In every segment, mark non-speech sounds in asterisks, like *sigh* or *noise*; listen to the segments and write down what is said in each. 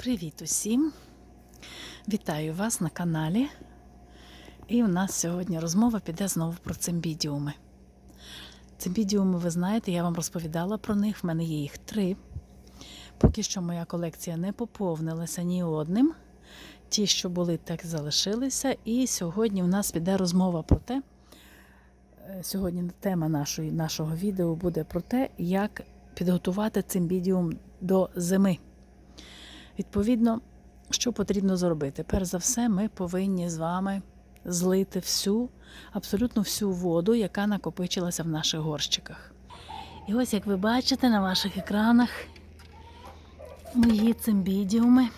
Привіт усім! Вітаю вас на каналі. І у нас сьогодні розмова піде знову про цимбідіуми. Цимбідіуми, ви знаєте, я вам розповідала про них, в мене є їх три. Поки що моя колекція не поповнилася ні одним. Ті, що були, так залишилися. І сьогодні у нас піде розмова про те. е, Сьогодні тема нашої, нашого відео буде про те, як підготувати цимбідіум до зими. Відповідно, що потрібно зробити? Перш за все, ми повинні з вами злити всю, абсолютно всю воду, яка накопичилася в наших горщиках. І ось, як ви бачите на ваших екранах, мої цимбідіуми,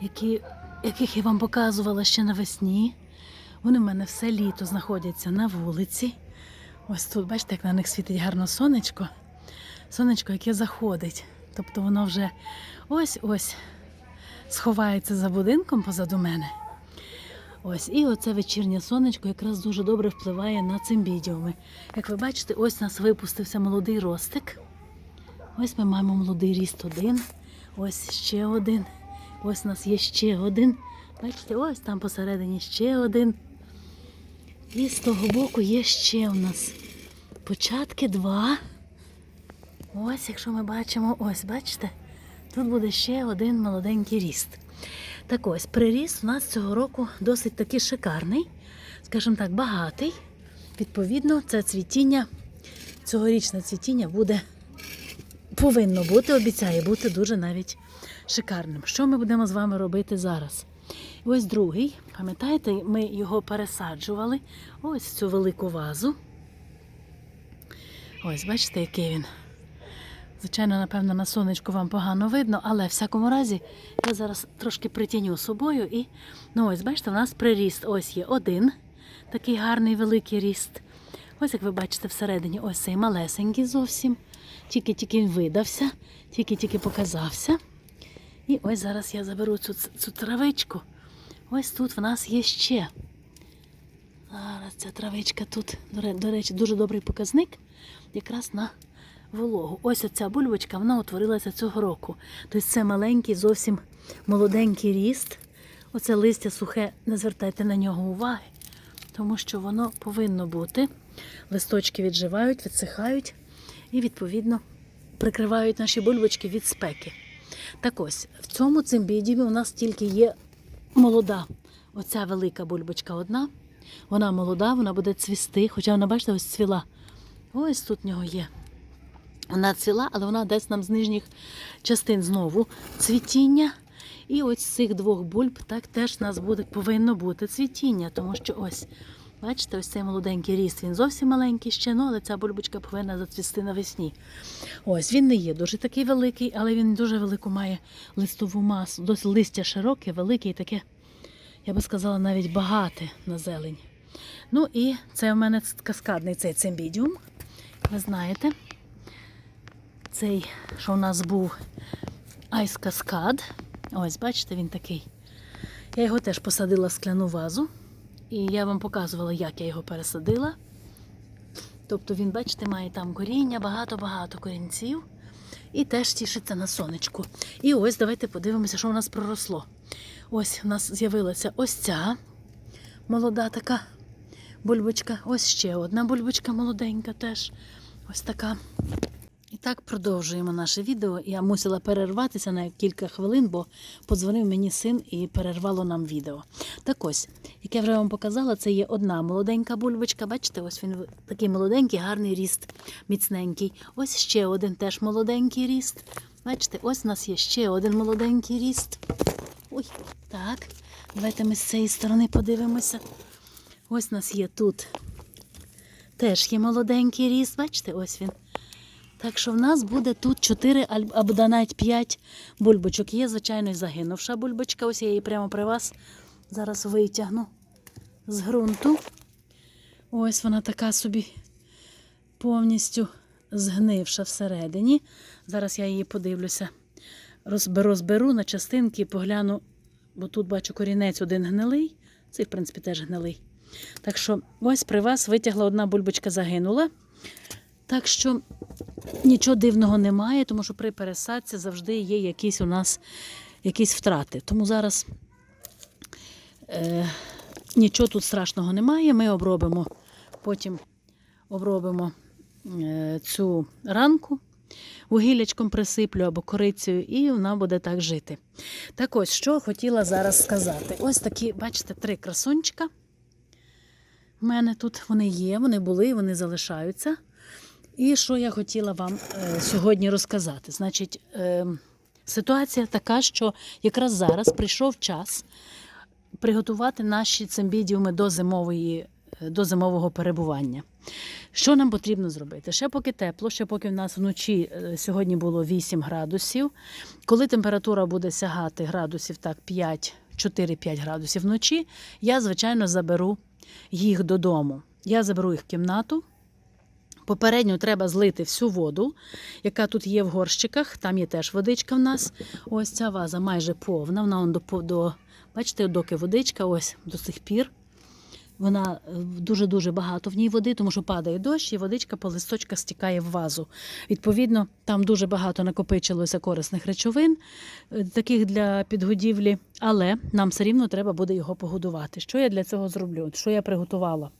які, яких я вам показувала ще навесні. Вони в мене все літо знаходяться на вулиці. Ось тут, бачите, як на них світить гарно сонечко. Сонечко, яке заходить. Тобто воно вже ось-ось сховається за будинком позаду мене. Ось, і оце вечірнє сонечко якраз дуже добре впливає на цимбідіуми. Як ви бачите, ось нас випустився молодий ростик. Ось ми маємо молодий ріст один. Ось ще один. Ось у нас є ще один. Бачите, ось там посередині ще один. І з того боку є ще у нас початки два. Ось, якщо ми бачимо, ось, бачите, тут буде ще один молоденький ріст. Так ось, приріст у нас цього року досить таки шикарний, скажімо так, багатий. Відповідно, це цвітіння, цьогорічне цвітіння буде, повинно бути, обіцяє бути дуже навіть шикарним. Що ми будемо з вами робити зараз? Ось другий, пам'ятаєте, ми його пересаджували ось цю велику вазу. Ось, бачите, який він. Звичайно, напевно, на сонечку вам погано видно, але в всякому разі я зараз трошки притіню собою і ну ось, бачите, у нас приріст. Ось є один такий гарний великий ріст. Ось, як ви бачите, всередині ось цей малесенький зовсім. Тільки-тільки видався, тільки-тільки показався. І ось зараз я заберу цю, цю травичку. Ось тут в нас є ще. Зараз ця травичка тут, до речі, дуже добрий показник якраз на вологу. Ось оця бульбочка, вона утворилася цього року. Тобто це маленький, зовсім молоденький ріст. Оце листя сухе, не звертайте на нього уваги, тому що воно повинно бути. Листочки відживають, відсихають і, відповідно, прикривають наші бульбочки від спеки. Так ось, в цьому цимбідіві у нас тільки є молода. Оця велика бульбочка одна. Вона молода, вона буде цвісти, хоча вона, бачите, ось цвіла. Ось тут в нього є. Вона цвіла, але вона десь нам з нижніх частин знову цвітіння. І ось з цих двох бульб так теж в нас буде, повинно бути цвітіння, тому що ось, бачите, ось цей молоденький ріст, він зовсім маленький ще, ну, але ця бульбочка повинна зацвісти навесні. Ось він не є дуже такий великий, але він дуже велику має листову масу. Досить листя широке, велике і таке, я би сказала, навіть багате на зелень. Ну і це в мене каскадний цей цимбідіум. Ви знаєте, цей, що у нас був айс каскад. Ось, бачите, він такий. Я його теж посадила в скляну вазу. І я вам показувала, як я його пересадила. Тобто він, бачите, має там коріння, багато-багато корінців. І теж тішиться на сонечку. І ось давайте подивимося, що у нас проросло. Ось у нас з'явилася ось ця молода така бульбочка. Ось ще одна бульбочка молоденька теж. Ось така. Так продовжуємо наше відео. Я мусила перерватися на кілька хвилин, бо подзвонив мені син і перервало нам відео. Так ось, як я вже вам показала, це є одна молоденька бульбочка. Бачите, ось він такий молоденький, гарний ріст, міцненький. Ось ще один теж молоденький ріст. Бачите, ось у нас є ще один молоденький ріст. Ой, так. Давайте ми з цієї сторони подивимося. Ось у нас є тут. Теж є молоденький ріст, бачите, ось він. Так що в нас буде тут 4 або навіть 5 бульбочок. Є, звичайно, і загинувша бульбочка. Ось я її прямо при вас зараз витягну з ґрунту. Ось вона така собі повністю згнивша всередині. Зараз я її подивлюся, розберу, на частинки, погляну, бо тут бачу корінець один гнилий, цей, в принципі, теж гнилий. Так що ось при вас витягла одна бульбочка загинула. Так що Нічого дивного немає, тому що при пересадці завжди є якісь у нас якісь втрати. Тому зараз е, нічого тут страшного немає. Ми обробимо, потім обробимо е, цю ранку, вугіллячком присиплю або корицею, і вона буде так жити. Так ось, що хотіла зараз сказати. Ось такі, бачите, три красунчика. У мене тут вони є, вони були, вони залишаються. І що я хотіла вам е, сьогодні розказати? Значить, е, ситуація така, що якраз зараз прийшов час приготувати наші цимбідіуми до зимової. е, До зимового перебування. Що нам потрібно зробити? Ще поки тепло, ще поки в нас вночі е, сьогодні було 8 градусів. Коли температура буде сягати градусів так 5, 4-5 градусів вночі, я, звичайно, заберу їх додому. Я заберу їх в кімнату. Попередньо треба злити всю воду, яка тут є в горщиках. Там є теж водичка в нас. Ось ця ваза майже повна. Вона он до, до бачите, доки водичка, ось до сих пір. Вона е, дуже-дуже багато в ній води, тому що падає дощ, і водичка по листочках стікає в вазу. Відповідно, там дуже багато накопичилося корисних речовин, е, таких для підгодівлі, але нам все рівно треба буде його погодувати. Що я для цього зроблю? Що я приготувала?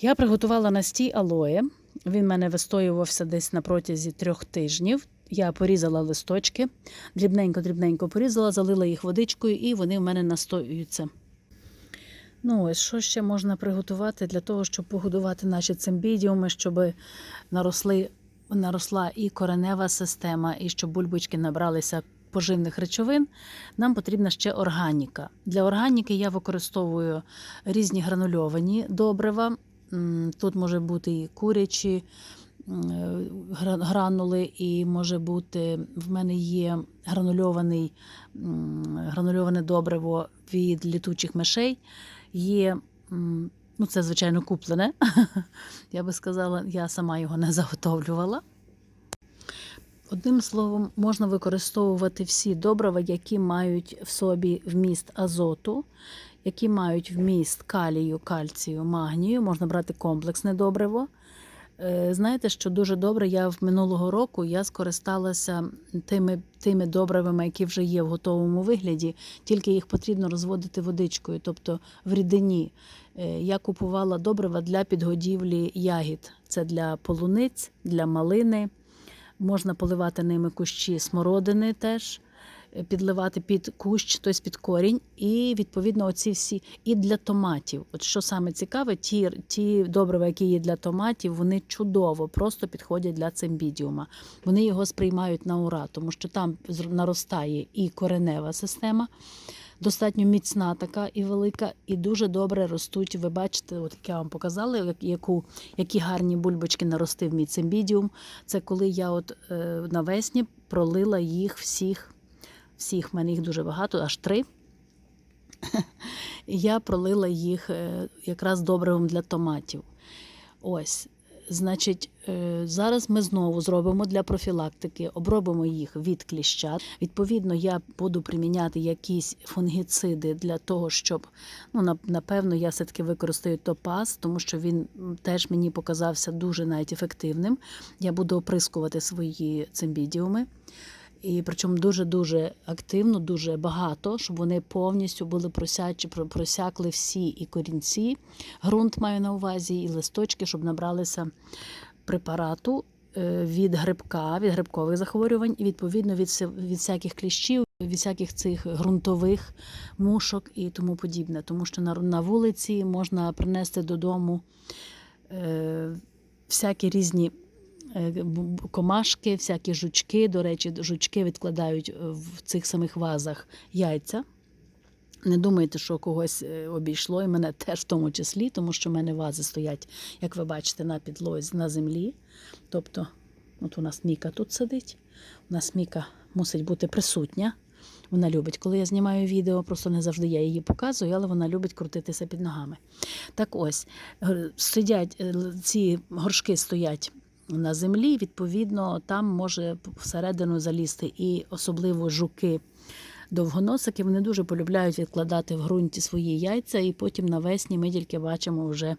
Я приготувала настій алоє. Він мене вистоювався десь на протязі трьох тижнів. Я порізала листочки, дрібненько-дрібненько порізала, залила їх водичкою, і вони в мене настоюються. Ну, ось що ще можна приготувати для того, щоб погодувати наші цимбідіуми, щоб наросли, наросла і коренева система, і щоб бульбочки набралися поживних речовин. Нам потрібна ще органіка. Для органіки я використовую різні гранульовані добрива. Тут може бути і курячі гранули, і може бути в мене є гранульований, гранульоване добриво від літучих мишей. Є, ну це звичайно куплене. *laughs* Я би сказала, я сама його не заготовлювала. Одним словом, можна використовувати всі добрива, які мають в собі вміст азоту, які мають вміст калію, кальцію, магнію. Можна брати комплексне добриво. Е, Знаєте, що дуже добре, я в минулого року я скористалася тими, тими добривами, які вже є в готовому вигляді, тільки їх потрібно розводити водичкою, тобто в рідині. Е, Я купувала добрива для підгодівлі ягід. Це для полуниць, для малини. Можна поливати ними кущі смородини теж, підливати під кущ, тобто під корінь, і відповідно оці всі і для томатів. От що саме цікаве, ті, ті добрива, які є для томатів, вони чудово просто підходять для цимбідіума. Вони його сприймають на ура, тому що там наростає і коренева система. Достатньо міцна така і велика, і дуже добре ростуть. Ви бачите, от як я вам показала, як- яку, які гарні бульбочки наростив мій цимбідіум. Це коли я от е, навесні пролила їх всіх, всіх, в мене їх дуже багато, аж три. *laughs* Я пролила їх е, якраз добривом для томатів. Ось. Значить, е, зараз ми знову зробимо для профілактики, обробимо їх від кліща. Відповідно, я буду приміняти якісь фунгіциди для того, щоб ну напевно я все таки використаю топаз, тому що він теж мені показався дуже навіть ефективним. Я буду оприскувати свої цимбідіуми. І причому дуже-дуже активно, дуже багато, щоб вони повністю були просячі, просякли всі і корінці, ґрунт маю на увазі, і листочки, щоб набралися препарату е, від грибка, від грибкових захворювань, і відповідно від, від всяких кліщів, від всяких цих ґрунтових мушок і тому подібне. Тому що на, на вулиці можна принести додому е, всякі різні комашки, всякі жучки. До речі, жучки відкладають е, в цих самих вазах яйця. Не думайте, що когось е, обійшло, і мене теж в тому числі, тому що в мене вази стоять, як ви бачите, на підлозі, на землі. Тобто, от у нас Міка тут сидить. У нас Міка мусить бути присутня. Вона любить, коли я знімаю відео, просто не завжди я її показую, але вона любить крутитися під ногами. Так ось, сидять, е, ці горшки стоять на землі, відповідно, там може всередину залізти і особливо жуки довгоносики вони дуже полюбляють відкладати в ґрунті свої яйця, і потім навесні ми тільки бачимо вже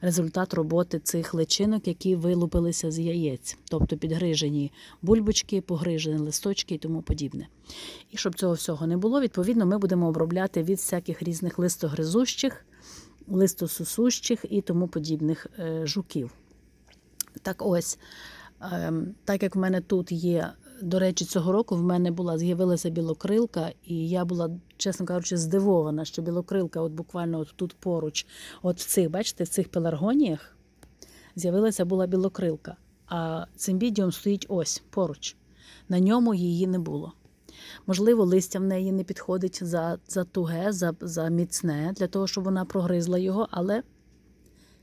результат роботи цих личинок, які вилупилися з яєць, тобто підгрижені бульбочки, погрижені листочки і тому подібне. І щоб цього всього не було, відповідно, ми будемо обробляти від всяких різних листогризущих, листосусущих і тому подібних е, жуків. Так ось, ем, так як в мене тут є, до речі, цього року в мене була з'явилася білокрилка, і я була, чесно кажучи, здивована, що білокрилка, от буквально от тут поруч, от в цих, бачите, в цих пеларгоніях з'явилася була білокрилка. А цимбідіум стоїть ось поруч. На ньому її не було. Можливо, листя в неї не підходить за, за туге, за, за міцне, для того, щоб вона прогризла його, але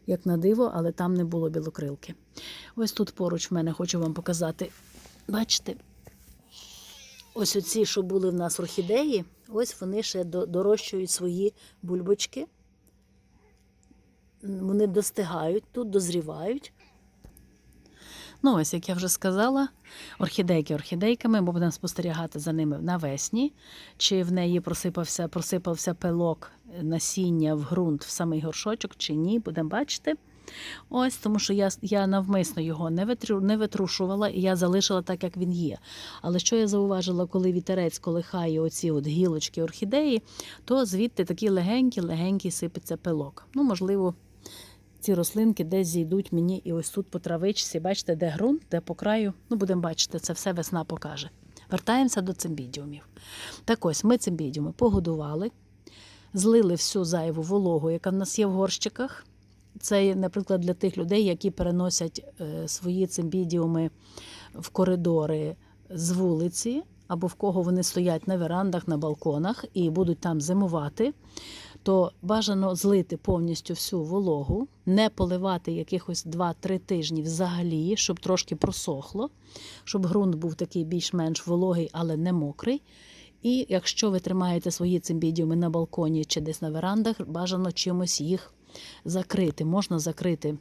як на диво, але там не було білокрилки. Ось тут поруч в мене хочу вам показати. Бачите, ось оці, що були в нас орхідеї, ось вони ще дорощують свої бульбочки. Вони достигають тут, дозрівають. Ну, ось, як я вже сказала, орхідейки орхідейками, ми будемо спостерігати за ними навесні, чи в неї просипався, просипався пилок насіння в ґрунт в самий горшочок, чи ні, будемо бачити. Ось, тому що я, я навмисно його не, витру, не витрушувала, і я залишила так, як він є. Але що я зауважила, коли вітерець колихає оці от гілочки орхідеї, то звідти такий легенький-легенький сипеться пилок. Ну, можливо, ці рослинки десь зійдуть мені і ось тут по травичці, бачите, де ґрунт, де по краю. Ну, будемо бачити, це все весна покаже. Вертаємося до цимбідіумів. Так ось ми цимбідіуми погодували, злили всю зайву вологу, яка в нас є в горщиках. Це, наприклад, для тих людей, які переносять е, свої цимбідіуми в коридори з вулиці, або в кого вони стоять на верандах, на балконах і будуть там зимувати, то бажано злити повністю всю вологу, не поливати якихось 2-3 тижні взагалі, щоб трошки просохло, щоб ґрунт був такий більш-менш вологий, але не мокрий. І якщо ви тримаєте свої цимбідіуми на балконі чи десь на верандах, бажано чимось їх закрити. Можна закрити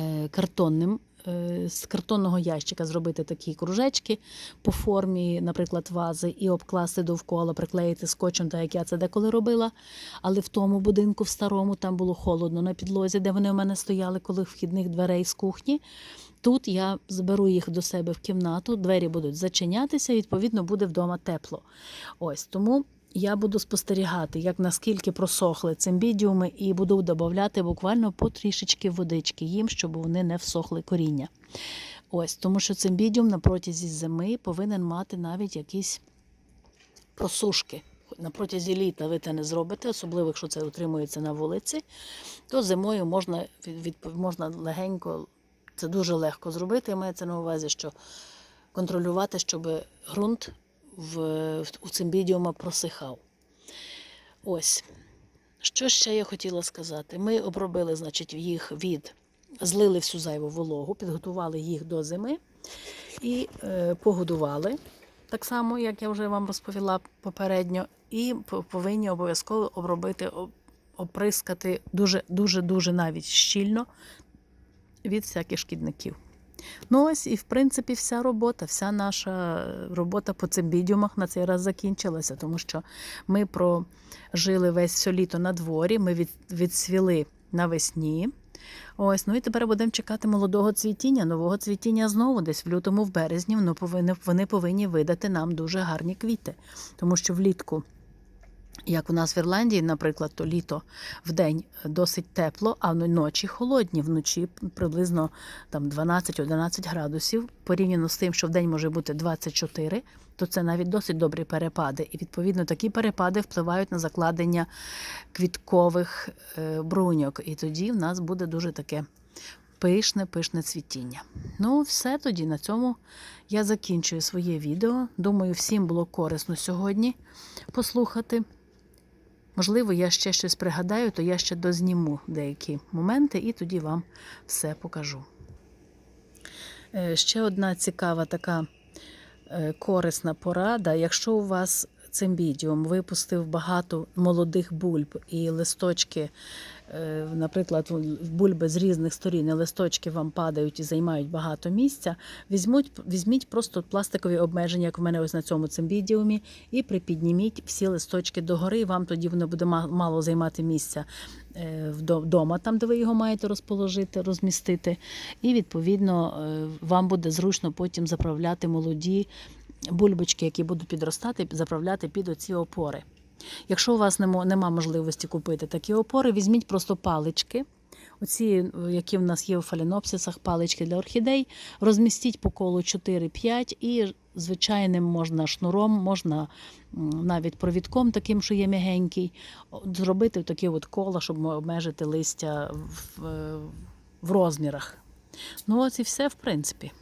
е, картонним. Е, З картонного ящика зробити такі кружечки по формі, наприклад, вази, і обкласти довкола, приклеїти скотчем, так як я це деколи робила. Але в тому будинку, в старому, там було холодно на підлозі, де вони у мене стояли, коли вхідних дверей з кухні. Тут я зберу їх до себе в кімнату, двері будуть зачинятися, відповідно, буде вдома тепло. Ось тому я буду спостерігати, як наскільки просохли цимбідіуми, і буду додати буквально потрішечки водички їм, щоб вони не всохли коріння. Ось, тому що цимбідіум на протязі зими повинен мати навіть якісь просушки. На протязі літа ви це не зробите, особливо якщо це утримується на вулиці, то зимою можна, можна легенько, це дуже легко зробити. Мається на увазі, що контролювати, щоб ґрунт в, у цимбідіума просихав. Ось. Що ще я хотіла сказати? Ми обробили, значить, їх від, злили всю зайву вологу, підготували їх до зими і е, погодували. Так само, як я вже вам розповіла попередньо, і повинні обов'язково обробити, оприскати дуже, дуже, дуже навіть щільно від всяких шкідників. Ну ось і в принципі вся робота, вся наша робота по цим цимбідіумах на цей раз закінчилася, тому що ми прожили весь все літо на дворі, ми від, відсвіли навесні. Ось, ну і тепер будемо чекати молодого цвітіння, нового цвітіння знову десь в лютому, в березні. Ну, повинні, вони повинні видати нам дуже гарні квіти, тому що влітку. Як у нас в Ірландії, наприклад, то літо в день досить тепло, а ночі холодні. Вночі приблизно там 12-11 градусів. Порівняно з тим, що в день може бути 24, то це навіть досить добрі перепади. І відповідно такі перепади впливають на закладення квіткових е, бруньок. І тоді в нас буде дуже таке пишне, пишне цвітіння. Ну, все тоді на цьому я закінчую своє відео. Думаю, всім було корисно сьогодні послухати. Можливо, я ще щось пригадаю, то я ще дозніму деякі моменти і тоді вам все покажу. Е, Ще одна цікава така е, корисна порада. Якщо у вас цимбідіум випустив багато молодих бульб і листочки, е, наприклад, бульби з різних сторін, і листочки вам падають і займають багато місця, візьмуть, візьміть просто пластикові обмеження, як в мене ось на цьому цимбідіумі, і припідніміть всі листочки догори, вам тоді воно буде мало займати місця е, вдома, там, де ви його маєте розположити, розмістити. І відповідно е, вам буде зручно потім заправляти молоді бульбочки, які будуть підростати, заправляти під оці опори. Якщо у вас нема, можливості купити такі опори, візьміть просто палички. Оці, які в нас є у фалінопсисах, палички для орхідей, розмістіть по колу 4-5 і звичайним можна шнуром, можна навіть провідком, таким, що є м'ягенький, зробити такі от кола, щоб обмежити листя в, в розмірах. Ну, ось і все, в принципі.